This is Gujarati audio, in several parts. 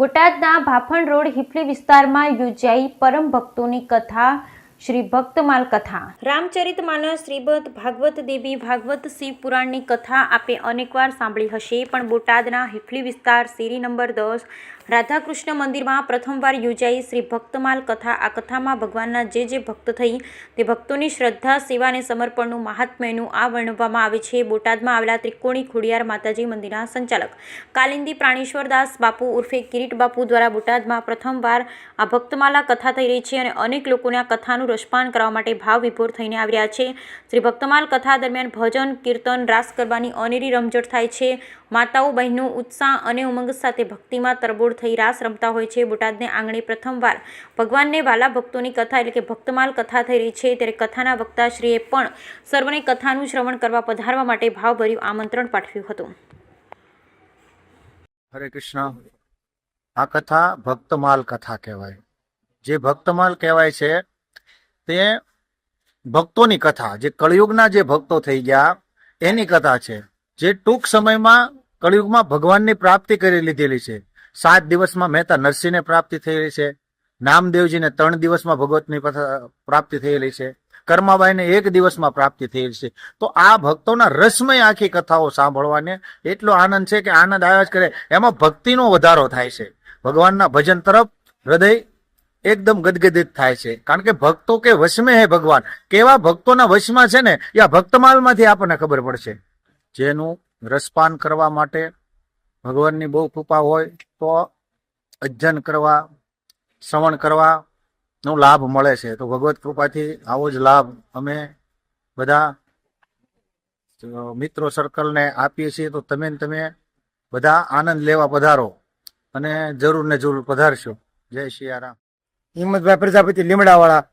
બોટાદના ભાફણ રોડ હિપલી વિસ્તારમાં યોજાઈ પરમ ભક્તોની કથા, શ્રી ભક્તમાલ કથા. રામચરિત માનસ શ્રીમદ ભાગવત દેવી ભાગવત શિવ પુરાણની કથા આપે અનેકવાર સાંભળી હશે, પણ બોટાદના હિફલી વિસ્તાર, શેરી નંબર દસ રાધાકૃષ્ણ મંદિરમાં પ્રથમવાર યોજાઈ શ્રી ભક્તમાલ કથા. આ કથામાં ભગવાનના જે જે ભક્ત થઈ, તે ભક્તોની શ્રદ્ધા, સેવા અને સમર્પણનું મહાત્મ્યનું આ વર્ણવવામાં આવે છે. બોટાદમાં આવેલા ત્રિકોણી ખોડિયાર માતાજી મંદિરના સંચાલક. કાલિંદી પ્રાણેશ્વરદાસ બાપુ ઉર્ફે કિરીટ બાપુ દ્વારા બોટાદમાં પ્રથમવાર આ ભક્તમાલા કથા થઈ રહી છે અને અનેક લોકોને આ કથાનું રસપાન કરવા માટે ભાવ વિભોર થઈને આવી રહ્યા છે. શ્રી ભક્તમાલ કથા દરમિયાન ભજન, કીર્તન, રાસ ગરબાની અનેરી રમઝટ થાય છે. માતાઓ, બહેનો ઉત્સાહ અને ઉમંગ સાથે ભક્તિમાં તરબોળ થઈ રાસ રમતા હોય છે. બોટાદને આંગણે પ્રથમવાર ભગવાનને વાલા ભક્તોની કથા એટલે કે ભક્તમાલ કથા થઈ રહી છે. ત્યારે કથાના વક્તાશ્રીએ પણ સર્વને કથાનું શ્રવણ કરવા પધારવા માટે ભાવભર્યું આમંત્રણ પાઠવ્યું હતું. હરે કૃષ્ણ. આ કથા ભક્તમાલ કથા કહેવાય. જે ભક્તમાલ કહેવાય છે તે ભક્તોની કથા. જે કળિયુગના જે ભક્તો થઈ ગયા, એની કથા છે. જે ટૂંક સમયમાં કળિયુગમાં ભગવાનની પ્રાપ્તિ કરી લીધેલી છે. સાત દિવસમાં મહેતા નરસિંહને પ્રાપ્તિ થયેલી છે. નામદેવજીને ત્રણ દિવસમાં ભગવતની પ્રાપ્તિ થયેલી છે. કર્માબાઈને એક દિવસમાં પ્રાપ્તિ થયેલી છે. તો આ ભક્તોના રસમય આખી કથાઓ સાંભળવાને એટલો આનંદ છે કે આનંદ આવ્યા જ કરે. એમાં ભક્તિનો વધારો થાય છે. ભગવાનના ભજન તરફ હૃદય એકદમ ગદગદિત થાય છે. કારણ કે ભક્તો કે વશમે હે ભગવાન? કેવા ભક્તોના વશમાં છે ને? એ આ ભક્તમાલમાંથી આપણને ખબર પડશે. જેનું રસપાન કરવા માટે ભગવાનની બહુ કૃપા હોય તો અધ્યયન કરવા, શ્રવણ કરવા નો લાભ મળે છે. તો ભગવત કૃપાથી આવો જ લાભ અમે બધા મિત્રો સર્કલને આપીએ છીએ. તો તમે તમે બધા આનંદ લેવા પધારો અને જરૂર ને જરૂર પધારશો. જય શિયારામ હિંમતભાઈ પ્રજાપતિ લીમડાવાળા.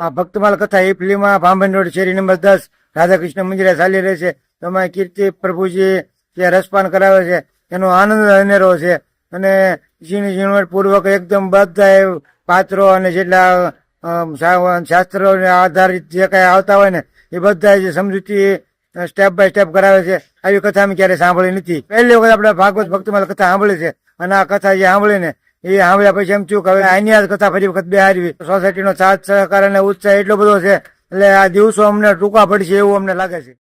આ ભક્તમાલ કથા એ ફિલ્મમાં ભાંભન રોડ શેરી નંબર દસ, રાધાકૃષ્ણ મંદિરે ચાલી રહી છે. તમારે કીર્તિ પ્રભુજી જે રસપાન કરાવે છે. એનો આનંદ અનેરો છે. અને ઝીણી ઝીણવટ પૂર્વક એકદમ બધા પાત્રો અને જેટલા શાસ્ત્રોને આધારિત જે કઈ આવતા હોય ને, એ બધા જે સમજૂતી સ્ટેપ બાય સ્ટેપ કરાવે છે. આવી કથા અમે ક્યારે સાંભળી નથી. પહેલી વખત આપણે ભાગવત ભક્તિમાં કથા સાંભળી છે. અને આ કથા જે સાંભળી ને એ સાંભળ્યા પછી એમ થયું કે હવે આની આ કથા ફરી વખત બેહારવી. સોસાયટીનો સાથ, સહકાર અને ઉત્સાહ એટલો બધો છે. એટલે આ દિવસો અમને ટૂંકા પડશે એવું અમને લાગે છે.